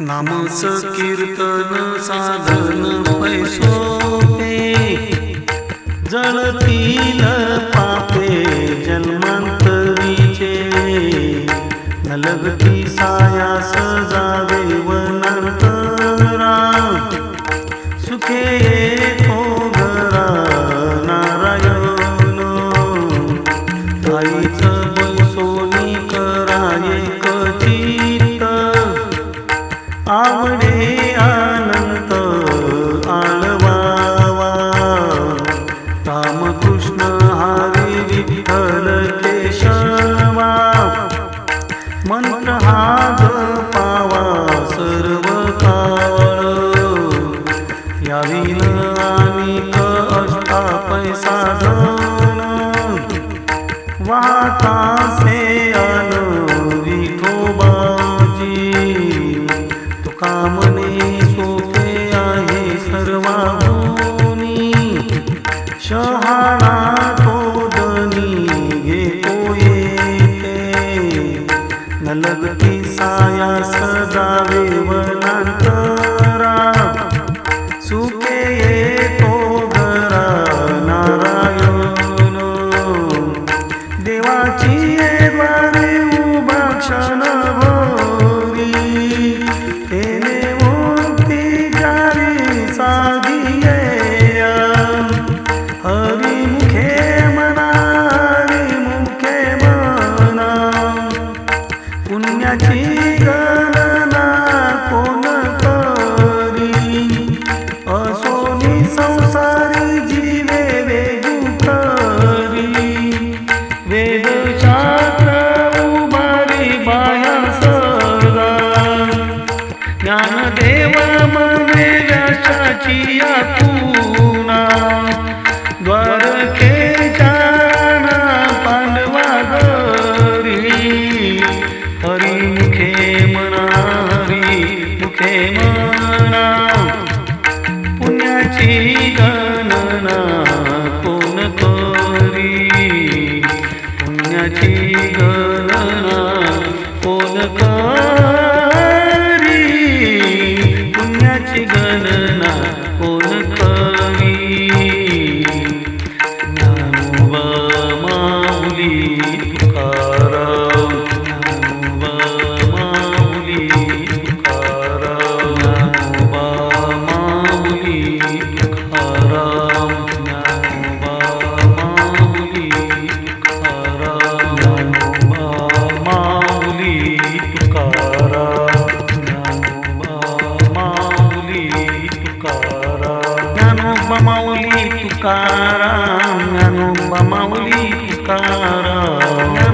नामस कीर्तन साधन पैसोपे जळतील पापे जन्मांतरीचे. नलगती सायास जावे वनंतरा सुखे कृष्ण हरी विठ्ठल केशवा मंत्र हा पावा सर्व काळ यावीन अनेक अष्टा पैसा धन. वाता से अन विठोबाजी. नलगती साया सा जाना पांडवा गोरी हरी मुखे मना. हरी पुण्याची गणना कोण कोरी? पुण्याची गणना કારા અનુપમૌલિકારા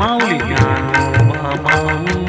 माऊली ज्ञानोबा माऊ